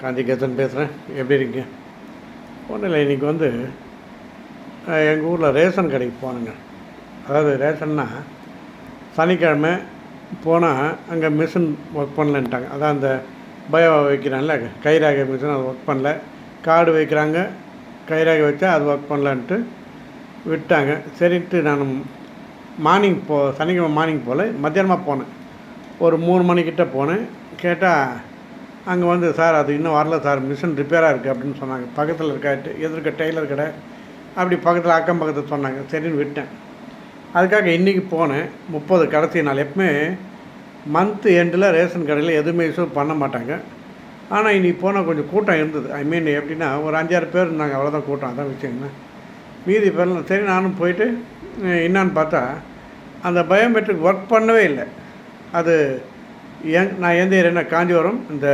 காந்திகேசன் பேசுகிறேன் எப்படி இருக்கீங்க? ஒன்றும் இல்லை இன்றைக்கி வந்து எங்கள் ஊரில் ரேஷன் கடைக்கு போனேங்க. அதாவது ரேஷன்னா சனிக்கிழமை போனால் அங்கே மிஷின் ஒர்க் பண்ணலன்ட்டாங்க. அதான் அந்த பயோ வைக்கிறான்ல கைராக மிஷின் அது ஒர்க் பண்ணல. கார்டு வைக்கிறாங்க கைராக வச்சா அது ஒர்க் பண்ணலன்ட்டு விட்டாங்க. சரின்ட்டு நான் மார்னிங் போ சனிக்கிழமை மார்னிங் போகல மத்தியானமாக போனேன். ஒரு மூணு மணிக்கிட்ட போனேன். கேட்டால் அங்கே வந்து சார் அது இன்னும் வரல சார். மிஷின் ரிப்பேராக இருக்குது அப்படின்னு சொன்னாங்க. பக்கத்தில் இருக்க எதிர்க்க டெய்லர் கடை. அப்படி பக்கத்தில் அக்கம் பக்கத்தில் சொன்னாங்க. சரின்னு விட்டேன். அதுக்காக இன்றைக்கி போனேன். முப்பது கடைசி நாள் எப்பவுமே மந்த் எண்டில் ரேஷன் கடையில் எதுவுமே இஷ்யூ பண்ண மாட்டாங்க. ஆனால் இன்றைக்கி போனால் கொஞ்சம் கூட்டம் இருந்தது. ஐ மீன் எப்படின்னா ஒரு அஞ்சாறு பேர் இருந்தாங்க. அவ்வளோதான் கூட்டம். அதான் விஷயங்க மீதி பேர்லாம் சரி நானும் போயிட்டு என்னான்னு பார்த்தா அந்த பயோமெட்ரிக் ஒர்க் பண்ணவே இல்லை. அது என் நான் எந்த ஏரியானா காஞ்சிபுரம் இந்த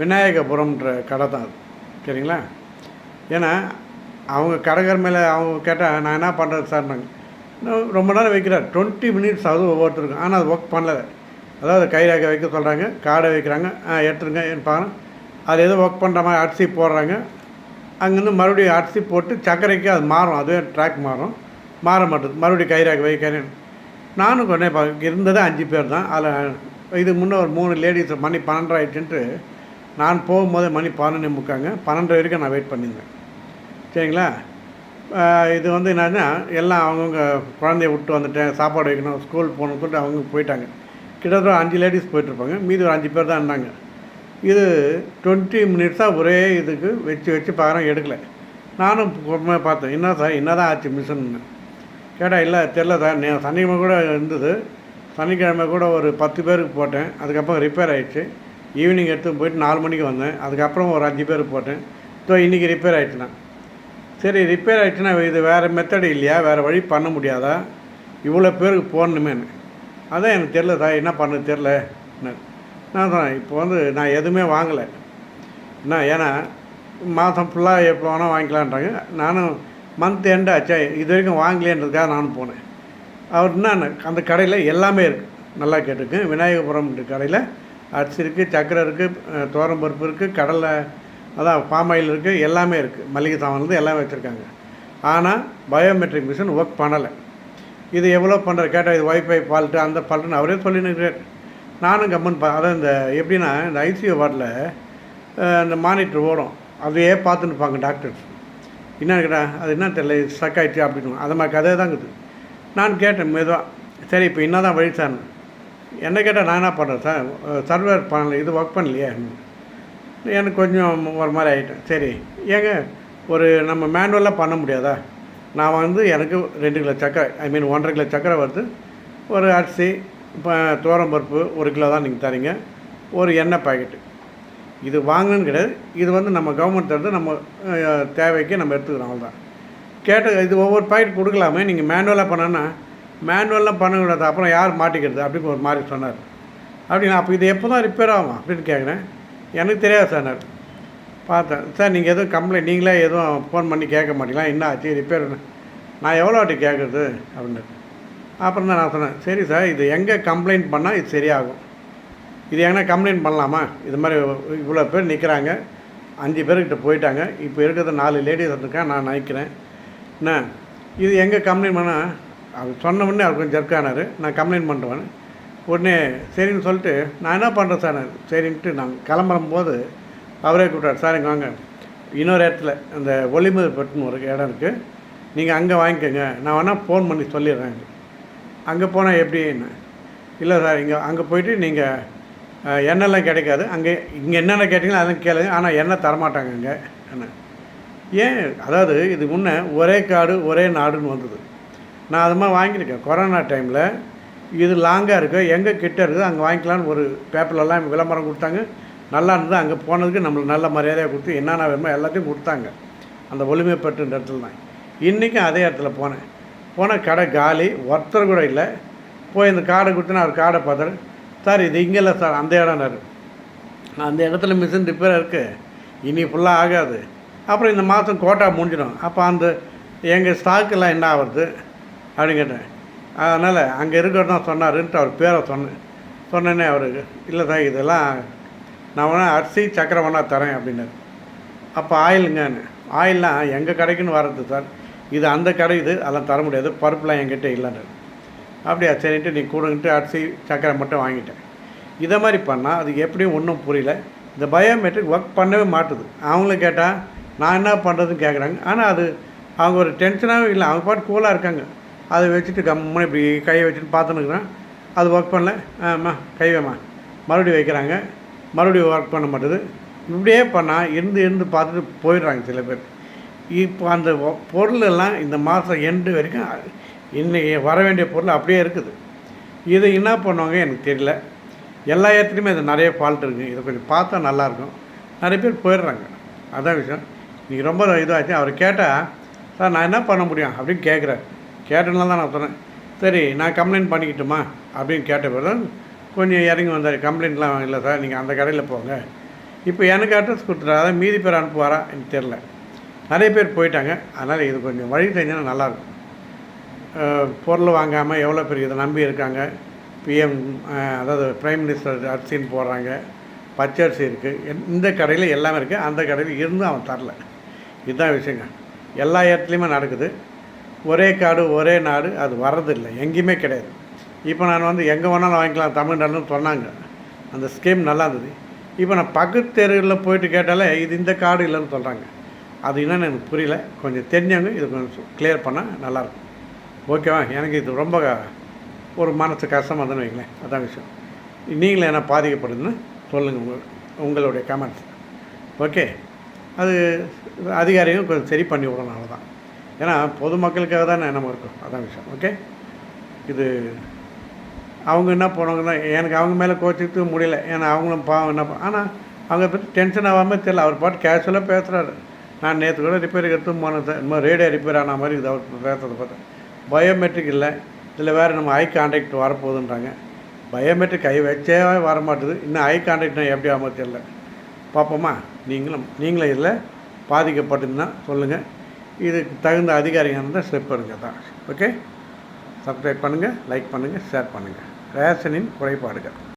விநாயகபுரம்ன்ற கடை தான் அது. சரிங்களா? ஏன்னா அவங்க கடைக்கார மேலே அவங்க கேட்டால் நான் என்ன பண்ணுறது சார்னாங்க ரொம்ப நேரம் வைக்கிறார். டுவெண்ட்டி மினிட்ஸ் ஆகுது ஒவ்வொருத்தருக்கும். ஆனால் அது ஒர்க் பண்ணல. அதாவது கைராக வைக்க சொல்கிறாங்க காடை வைக்கிறாங்க ஆ எடுத்துருங்க பாருங்கள் அது ஏதோ ஒர்க் பண்ணுற மாதிரி அரிசி போடுறாங்க. அங்கேருந்து மறுபடியும் அரிசி போட்டு சர்க்கரைக்கு அது மாறும். அதுவே ட்ராக் மாறும். மாற மாட்டேது. மறுபடியும் கைராக வைக்கிறேன் நானும் கொண்டே பா இருந்தது அஞ்சு பேர் தான். அதில் இதுக்கு முன்னே ஒரு மூணு லேடிஸ் மணி பன்னெண்டு ஆயிடுச்சுன்ட்டு நான் போகும்போது மணி பன்னெண்டு முக்காங்க. பன்னெண்டு வரைக்கும் நான் வெயிட் பண்ணியிருந்தேன். சரிங்களா? இது வந்து என்னன்னா எல்லாம் அவங்கவுங்க குழந்தைய விட்டு வந்துட்டேன் சாப்பாடு வைக்கணும் ஸ்கூல் போகணும்னு சொல்லிட்டு அவங்க போயிட்டாங்க. கிட்டத்தட்ட அஞ்சு லேடிஸ் போயிட்டுருப்பாங்க. மீதி ஒரு அஞ்சு பேர் தான் இருந்தாங்க. இது டுவெண்ட்டி மினிட்ஸாக ஒரே இதுக்கு வச்சு வச்சு பார்க்குறேன் எடுக்கல. நானும் பொறுமையாக பார்த்தேன் என்ன சார் என்ன தான் ஆச்சு மிஷின்னு கேட்டால் இல்லை தெரில சார். நே சனிக்கிழமை கூட இருந்தது. சனிக்கிழமை கூட ஒரு பத்து பேருக்கு போட்டேன். அதுக்கப்புறம் ரிப்பேர் ஆகிடுச்சு ஈவினிங் எடுத்து போயிட்டு நாலு மணிக்கு வந்தேன். அதுக்கப்புறம் ஒரு அஞ்சு பேருக்கு போட்டேன். ஸோ இன்றைக்கி ரிப்பேர் ஆயிடுச்சுண்ணா சரி ரிப்பேர் ஆகிடுச்சுன்னா இது வேறு மெத்தடு இல்லையா? வேறு வழி பண்ண முடியாதா? இவ்வளோ பேருக்கு போடணுமேன்னு. அதான் எனக்கு தெரில என்ன பண்ணது தெரில நான் தான் இப்போ வந்து நான் எதுவுமே வாங்கலை. என்ன ஏன்னா மாதம் ஃபுல்லாக எப்போ வேணால் வாங்கிக்கலான்றாங்க. நானும் மந்த் எண்ட் ஆச்சா. இது வரைக்கும் வாங்கலேன்றதுக்காக நானும் போனேன். அவர் என்னென்ன அந்த கடையில் எல்லாமே இருக்குது நல்லா கேட்டுக்கு விநாயகபுரம் கடையில். அரிசி இருக்குது சக்கரை இருக்குது பருப்பு இருக்குது கடலை அதான் ஆயில் இருக்குது எல்லாமே இருக்குது மளிகை சாமான்லேருந்து எல்லாமே வச்சுருக்காங்க. ஆனால் பயோமெட்ரிக் மிஷின் ஒர்க் பண்ணலை. இது எவ்வளோ பண்ணுற கேட்டால் இது ஒய்ஃபை ஃபால்ட்டு அந்த ஃபால்ட்டுன்னு அவரே சொல்லின்னு நானும் கம்மன் பா அதான் இந்த எப்படின்னா இந்த ஐசியூ வார்டில் இந்த மானிட்டர் ஓடும். அதையே பார்த்துன்னு இருப்பாங்க டாக்டர்ஸ். என்ன கேட்டால் அது என்ன தெரியல ஸ்டக் ஆகிடுச்சு அப்படின்னு. அது மாதிரி கதை தான் இருக்குது. நான் கேட்டேன் மெதுவாக சரி இப்போ என்ன தான் வழி சார்? என்ன கேட்டால் நான் என்ன பண்ணுறேன் சார்? சர்வர் பண்ணல இது ஒர்க் பண்ணலையே. எனக்கு கொஞ்சம் ஒரு மாதிரி ஆகிட்டேன் சரி ஏங்க ஒரு நம்ம மேனுவலாக பண்ண முடியாதா? நான் வந்து எனக்கு ரெண்டு கிலோ சக்கரை ஐ மீன் ஒன்றரை கிலோ சக்கரை வருது. ஒரு அரிசி இப்போ பருப்பு ஒரு கிலோ தான் நீங்கள் தரீங்க. ஒரு எண்ணெய் பாக்கெட்டு இது வாங்கணுன்னு கிடையாது. இது வந்து நம்ம கவர்மெண்ட் தருது நம்ம தேவைக்கு நம்ம எடுத்துக்கிறோம் அவ்வளோதான் கேட்ட இது ஒவ்வொரு பாக்கெட் கொடுக்கலாமே. நீங்கள் மேனுவலாக பண்ணோன்னா மேனுவலாக பண்ணக்கூடாது. அப்புறம் யார் மாட்டிக்கிறது? அப்படின்னு ஒரு மாதிரி சொன்னார். அப்படின்னா அப்போ இது எப்போ தான் ரிப்பேர் ஆகும் அப்படின்னு கேட்குறேன். எனக்கு தெரியாது சார் நான் பார்த்தேன். சார் நீங்கள் எதுவும் கம்ப்ளைண்ட் நீங்களே எதுவும் ஃபோன் பண்ணி கேட்க மாட்டீங்களா? என்ன ஆச்சு? ரிப்பேர் நான் எவ்வளோ வாட்டி கேட்குறது? அப்படின்னு அப்புறம் தான் நான் சொன்னேன். சரி சார் இது எங்கே கம்ப்ளைண்ட் பண்ணால் இது சரியாகும். இது எங்கன்னா கம்ப்ளைண்ட் பண்ணலாமா? இது மாதிரி இவ்வளோ பேர் நிற்கிறாங்க அஞ்சு பேர்கிட்ட போயிட்டாங்க. இப்போ இருக்கிறது நாலு லேடிஸ் இருக்கேன் நான் நினைக்கிறேன் என்ன? இது எங்கே கம்ப்ளைண்ட் பண்ணால் அவர் சொன்ன உடனே அவர் கொஞ்சம் ஜர்க்கானார் நான் கம்ப்ளைண்ட் பண்ணுறேன் உடனே சரின்னு சொல்லிட்டு நான் என்ன பண்ணுறேன் சார்? சரின்ட்டு நான் கிளம்புறம் போது அவரே கூப்பிட்டார். சார் இங்கே வாங்க. இன்னொரு இடத்துல அந்த ஒளிமுதற்பட்டுன்னு ஒரு இடம் இருக்குது நீங்கள் அங்கே வாங்கிக்கோங்க. நான் வேணால் ஃபோன் பண்ணி சொல்லிடுறேன். அங்கே போனால் எப்படின்னு இல்லை சார் இங்கே அங்கே போயிட்டு நீங்கள் எண்ணெய்லாம் கிடைக்காது. அங்கே இங்கே என்னென்ன கேட்டிங்களோ அதெல்லாம் கேளுங்க. ஆனால் எண்ணெய் தரமாட்டாங்க அங்கே? என்ன? ஏன்? அதாவது இது முன்னே ஒரே காடு ஒரே நாடுன்னு வந்தது. நான் அது மாதிரி வாங்கியிருக்கேன். கொரோனா டைமில் இது லாங்காக இருக்குது எங்கே கிட்ட இருக்குது அங்கே வாங்கிக்கலான்னு ஒரு பேப்பர்லலாம் விளம்பரம் கொடுத்தாங்க. நல்லா இருந்தது. அங்கே போனதுக்கு நம்மளுக்கு நல்ல மரியாதையாக கொடுத்து என்னென்ன வேணுமோ எல்லாத்தையும் கொடுத்தாங்க. அந்த ஒளிமைப்பட்டுன்ற இடத்துல தான். இன்றைக்கும் அதே இடத்துல போனேன். போன கடை காலி ஒருத்தர் கூட இல்லை. போய் இந்த காடை கொடுத்து நான் ஒரு காடை பார்த்தாரு. சார் இது இங்கே இல்லை சார் அந்த இடம்னாரு. அந்த இடத்துல மிஷின் ரிப்பேர் இருக்குது இனி ஃபுல்லாக ஆகாது. அப்புறம் இந்த மாதம் கோட்டா முடிஞ்சிடும். அப்போ அந்த எங்கள் ஸ்டாக்கெல்லாம் என்ன ஆகுறது? அப்படின்னு கேட்டேன். அதனால் அங்கே இருக்கிறது தான் சொன்னாருன்ட்டு அவர் பேரை சொன்னேன் சொன்னேன்னே அவருக்கு இல்லை சார் இதெல்லாம் நான் வேணால் அரிசி சக்கரை வேணால் தரேன் அப்படின்னாரு. அப்போ ஆயிலுங்கன்னு ஆயில்லாம் எங்கள் கடைக்குன்னு வர்றது சார். இது அந்த கடை இது அதெல்லாம் தர முடியாது. பருப்புலாம் என்கிட்ட இல்லைன்னு அப்படியா சரின்ட்டு நீ கூடன்ட்டு அரிசி சக்கரை மட்டும் வாங்கிட்டேன். இதை மாதிரி பண்ணால் அது எப்படியும் ஒன்றும் புரியல. இந்த பயோமெட்ரிக் ஒர்க் பண்ணவே மாட்டுது. அவங்களும் கேட்டால் நான் என்ன பண்ணுறதுன்னு கேட்குறாங்க ஆனால் அது அவங்க ஒரு டென்ஷனாகவே இல்லை. அவங்க பாட்டு கூலாக இருக்காங்க. அதை வச்சுட்டு கம்முன்னு இப்படி கையை வச்சுட்டு பார்த்துன்னுக்குறேன் அது ஒர்க் பண்ணல. ஆமாம் கை வைம்மா. மறுபடியும் வைக்கிறாங்க. மறுபடியும் ஒர்க் பண்ண மாட்டேது. இப்படியே பண்ணால் இருந்து இருந்து பார்த்துட்டு போயிடுறாங்க சில பேர். இப்போ அந்த பொருள் எல்லாம் இந்த மாதம் எண்டு வரைக்கும் இன்றைக்கி வர வேண்டிய பொருள் அப்படியே இருக்குது. இதை என்ன பண்ணுவாங்க எனக்கு தெரியல. எல்லா இடத்துலையுமே இது நிறைய ஃபால்ட் இருக்குது இதை கொஞ்சம் பார்த்தா நல்லாயிருக்கும் நிறைய பேர் போயிடுறாங்க. அதான் விஷயம். நீங்கள் ரொம்ப இதாச்சு அவர் கேட்டால் சார் நான் என்ன பண்ண முடியும்? அப்படின்னு கேட்குறாரு கேட்டனால தான் நான் சொன்னேன். சரி நான் கம்ப்ளைண்ட் பண்ணிக்கிட்டுமா? அப்படின்னு கேட்ட பிறகு கொஞ்சம் இறங்கி வந்தார். கம்ப்ளைண்ட்லாம் இல்லை சார். நீங்கள் அந்த கடையில் போங்க. இப்போ எனக்கு அட்ரஸ் கொடுத்துட்டாரு. அதான் மீதி பேர் அனுப்புவாரா எனக்கு தெரில நிறைய பேர் போயிட்டாங்க. அதனால் இது கொஞ்சம் வழி செஞ்சால் நல்லாயிருக்கும். பொருள் வாங்காமல் எவ்வளோ பேர் இதை நம்பி இருக்காங்க? பிஎம் அதாவது ப்ரைம் மினிஸ்டர் அரிசின்னு போடுறாங்க. பச்சரிசி இருக்குது இந்த கடையில் எல்லாமே இருக்குது அந்த கடையில் இருந்தும் அவன் தரல. இதுதான் விஷயங்க. எல்லா இடத்துலையுமே நடக்குது. ஒரே காடு ஒரே நாடு அது வர்றதில்லை. எங்கேயுமே கிடையாது. இப்போ நான் வந்து எங்கே வேணாலும் வாங்கிக்கலாம் தமிழ்நாடுன்னு சொன்னாங்க. அந்த ஸ்கீம் நல்லா இருந்தது. இப்போ நான் பக்கத்து தெருவில் போயிட்டு கேட்டாலே இது இந்த காடு இல்லைன்னு சொல்கிறாங்க அது என்னென்னு எனக்கு புரியல. கொஞ்சம் தெரிஞ்சவங்க இது கொஞ்சம் கிளியர் பண்ணால் நல்லாயிருக்கும். ஓகேவா? எனக்கு இது ரொம்ப ஒரு மனசு கஷ்டமாக இருந்ததுன்னு வைங்களேன். அதான் விஷயம். நீங்களும் என்ன பாதிக்கப்படுதுன்னு சொல்லுங்கள் உங்கள் உங்களுடைய கமெண்ட்ஸ் ஓகே? அது அதிகாரிகள் கொஞ்சம் சரி பண்ணி விடணும் அவ்வளோதான் ஏன்னா பொதுமக்களுக்காக தானே நம்ம இருக்கோம். அதான் விஷயம். ஓகே? இது அவங்க என்ன பண்ணுவாங்கன்னா எனக்கு அவங்க மேலே கோச்சிட்டு முடியல. ஏன்னா அவங்களும் பாவம் என்ன ஆனால் அவங்க பற்றி டென்ஷன் ஆகாமல் தெரியல. அவர் பாட்டு கேஷுவலாக பேசுகிறாரு நான் நேற்று கூட ரிப்பேர் எடுத்து போனேன் சார். ரேடியோ ரிப்பேர் ஆன மாதிரி இது அவர் பேசுறதை பார்த்தேன் பயோமெட்ரிக் இல்லை. இதில் வேறு நம்ம ஐ கான்டாக்ட் வரப்போகுதுன்றாங்க. பயோமெட்ரிக் ஐ வச்சே வர மாட்டுது இன்னும் ஐ கான்டாக்ட்னா எப்படி ஆகாமல் தெரியல. பார்ப்போமா? நீங்களும் நீங்களும் இதில் பாதிக்கப்பட்டிருந்தா சொல்லுங்கள் இதுக்கு தகுந்த அதிகாரிகள் இருந்தால் ஸ்டெப் எடுங்க தான் ஓகே சப்ஸ்கிரைப் பண்ணுங்கள் லைக் பண்ணுங்கள் ஷேர் பண்ணுங்கள் ரேஷனின் குறைபாடுகள்.